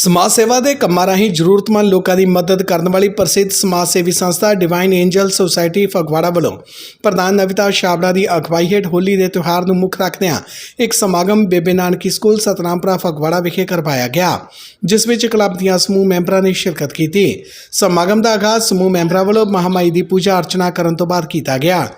ਸਮਾਜ ਸੇਵਾ ਦੇ ਕੰਮਾਂ ਰਾਹੀਂ ਜ਼ਰੂਰਤਮੰਦ ਲੋਕਾਂ ਦੀ ਮਦਦ ਕਰਨ ਵਾਲੀ ਪ੍ਰਸਿੱਧ ਸਮਾਜ ਸੇਵੀ ਸੰਸਥਾ ਡਿਵਾਈਨ ਐਂਜਲ ਸੁਸਾਇਟੀ ਫਗਵਾੜਾ ਵੱਲੋਂ ਪ੍ਰਧਾਨ ਨਵਿਤਾ ਛਾਬੜਾ ਦੀ ਅਗਵਾਈ ਹੇਠ ਹੋਲੀ ਦੇ ਤਿਉਹਾਰ ਨੂੰ ਮੁੱਖ ਰੱਖਦਿਆਂ ਇੱਕ ਸਮਾਗਮ ਬੇਬੇ ਨਾਨਕੀ ਸਕੂਲ ਸਤਨਾਮਪੁਰਾ ਫਗਵਾੜਾ ਵਿਖੇ ਕਰਵਾਇਆ ਗਿਆ, ਜਿਸ ਵਿੱਚ ਕਲੱਬ ਦੀਆਂ ਸਮੂਹ ਮੈਂਬਰਾਂ ਨੇ ਸ਼ਿਰਕਤ ਕੀਤੀ। ਸਮਾਗਮ ਦਾ ਆਗਾਜ਼ ਸਮੂਹ ਮੈਂਬਰਾਂ ਵੱਲੋਂ ਮਹਾਮਾਈ ਦੀ ਪੂਜਾ ਅਰਚਨਾ ਕਰਨ ਤੋਂ ਬਾਅਦ ਕੀਤਾ ਗਿਆ।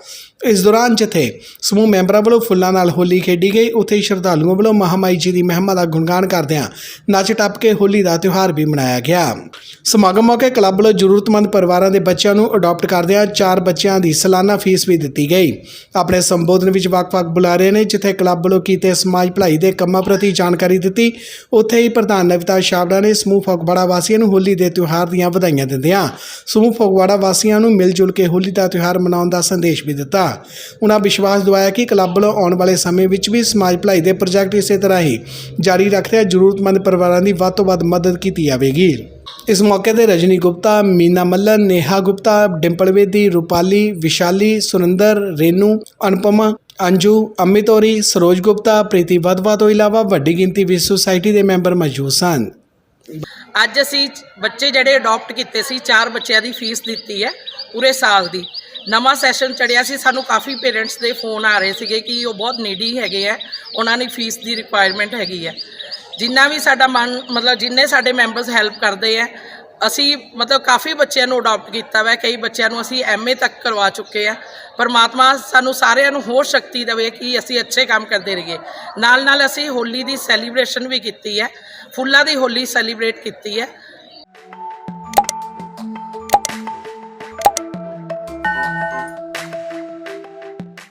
ਇਸ ਦੌਰਾਨ ਜਿੱਥੇ ਸਮੂਹ ਮੈਂਬਰਾਂ ਵੱਲੋਂ ਫੁੱਲਾਂ ਨਾਲ ਹੋਲੀ ਖੇਡੀ ਗਈ, ਉੱਥੇ ਹੀ ਸ਼ਰਧਾਲੂਆਂ ਵੱਲੋਂ ਮਹਾਮਾਈ ਜੀ ਦੀ ਮਹਿਮਾ ਦਾ ਗੁਣਗਾਨ ਕਰਦਿਆਂ ਨੱਚ ਟੱਪ ਕੇ ਹੋਲੀ ਦਾ ਤਿਉਹਾਰ ਵੀ ਮਨਾਇਆ ਗਿਆ। ਸਮਾਗਮ ਮੌਕੇ ਕਲੱਬ ਵੱਲੋਂ ਜ਼ਰੂਰਤਮੰਦ ਪਰਿਵਾਰਾਂ ਦੇ ਬੱਚਿਆਂ ਨੂੰ ਅਡਾਪਟ ਕਰਦਿਆਂ ਚਾਰ ਬੱਚਿਆਂ ਦੀ ਸਾਲਾਨਾ ਫੀਸ ਵੀ ਦਿੱਤੀ ਗਈ। ਆਪਣੇ ਸੰਬੋਧਨ ਵਿੱਚ ਵੱਖ-ਵੱਖ ਬੁਲਾਰੇ ਨੇ ਜਿੱਥੇ ਕਲੱਬ ਵੱਲੋਂ ਕੀਤੇ ਸਮਾਜ ਭਲਾਈ ਦੇ ਕੰਮਾਂ ਪ੍ਰਤੀ ਜਾਣਕਾਰੀ ਦਿੱਤੀ, ਉੱਥੇ ਹੀ ਪ੍ਰਧਾਨ ਨਵਿਤਾ ਛਾਬੜਾ ਨੇ ਸਮੂਹ ਫਗਵਾੜਾ ਵਾਸੀਆਂ ਨੂੰ ਹੋਲੀ ਦੇ ਤਿਉਹਾਰ ਦੀਆਂ ਵਧਾਈਆਂ ਦਿੰਦਿਆਂ ਸਮੂਹ ਫਗਵਾੜਾ ਵਾਸੀਆਂ ਨੂੰ ਮਿਲ ਜੁਲ ਕੇ ਹੋਲੀ ਦਾ ਤਿਉਹਾਰ ਮਨਾਉਣ ਦਾ ਸੰਦੇਸ਼ ਵੀ ਦਿੱਤਾ। ਉਹਨਾਂ ਵਿਸ਼ਵਾਸ ਦਿਵਾਇਆ ਕਿ ਕਲੱਬ ਵੱਲੋਂ ਆਉਣ ਵਾਲੇ ਸਮੇਂ ਵਿੱਚ ਵੀ ਸਮਾਜ ਭਲਾਈ ਦੇ ਪ੍ਰੋਜੈਕਟ ਇਸੇ ਤਰ੍ਹਾਂ ਹੀ ਜਾਰੀ ਰੱਖਦਿਆਂ ਜ਼ਰੂਰਤਮੰਦ ਪਰਿਵਾਰਾਂ ਦੀ ਵੱਧ ਤੋਂ ਵੱਧ ਮਦਦ ਕੀਤੀ ਜਾਵੇਗੀ। ਇਸ ਮੌਕੇ ਤੇ ਰਜਨੀ ਗੁਪਤਾ, ਮੀਨਾ ਮੱਲਨ, ਨੇਹਾ ਗੁਪਤਾ, ਡਿੰਪਲ ਵੇਦੀ ਰੂਪਾਲੀ, ਵਿਸ਼ਾਲੀ, ਸੁਰਿੰਦਰ, ਰੇਨੂ, ਅਨੁਪਮਾ, ਅੰਜੂ ਅਮਿਤੋਰੀ ਸਰੋਜ ਗੁਪਤਾ, ਪ੍ਰੀਤੀ ਵਧਵਾ ਤੋਂ ਇਲਾਵਾ ਵੱਡੀ ਗਿਣਤੀ ਵਿੱਚ ਸੁਸਾਇਟੀ ਦੇ ਮੈਂਬਰ ਮੌਜੂਦ ਸਨ। ਅੱਜ ਅਸੀਂ ਬੱਚੇ ਜਿਹੜੇ ਅਡਾਪਟ ਕੀਤੇ ਸੀ, ਚਾਰ ਬੱਚਿਆਂ ਦੀ ਫੀਸ ਦਿੱਤੀ ਹੈ ਪੂਰੇ ਸਾਲ ਦੀ। ਨਵਾਂ ਸੈਸ਼ਨ ਚੜਿਆ ਸੀ। ਸਾਨੂੰ ਕਾਫੀ ਪੇਰੈਂਟਸ ਦੇ ਫੋਨ ਆ ਰਹੇ ਸੀਗੇ ਕਿ ਉਹ ਬਹੁਤ ਨੀਡੀ ਹੈਗੇ ਆ। ਉਹਨਾਂ ਦੀ ਫੀਸ ਦੀ ਰਿਕੁਆਇਰਮੈਂਟ ਹੈਗੀ ਹੈ ਜਿੰਨਾ ਵੀ ਸਾਡਾ ਮਨ, ਮਤਲਬ ਜਿੰਨੇ ਸਾਡੇ ਮੈਂਬਰਸ ਹੈਲਪ ਕਰਦੇ ਆ, ਅਸੀਂ ਮਤਲਬ ਕਾਫੀ ਬੱਚਿਆਂ ਨੂੰ ਅਡਾਪਟ ਕੀਤਾ ਵਾ। ਕਈ ਬੱਚਿਆਂ ਨੂੰ ਅਸੀਂ ਐਮਏ ਤੱਕ ਕਰਵਾ ਚੁੱਕੇ ਆ। ਪਰਮਾਤਮਾ ਸਾਨੂੰ ਸਾਰਿਆਂ ਨੂੰ ਹੋਰ ਸ਼ਕਤੀ ਦੇਵੇ ਕਿ ਅਸੀਂ ਅੱਛੇ ਕੰਮ ਕਰਦੇ ਰਹੀਏ। ਨਾਲ ਨਾਲ ਅਸੀਂ ਹੋਲੀ ਦੀ ਸੈਲੀਬ੍ਰੇਸ਼ਨ ਵੀ ਕੀਤੀ ਹੈ ਫੁੱਲਾਂ ਦੀ ਹੋਲੀ ਸੈਲੀਬ੍ਰੇਟ ਕੀਤੀ ਹੈ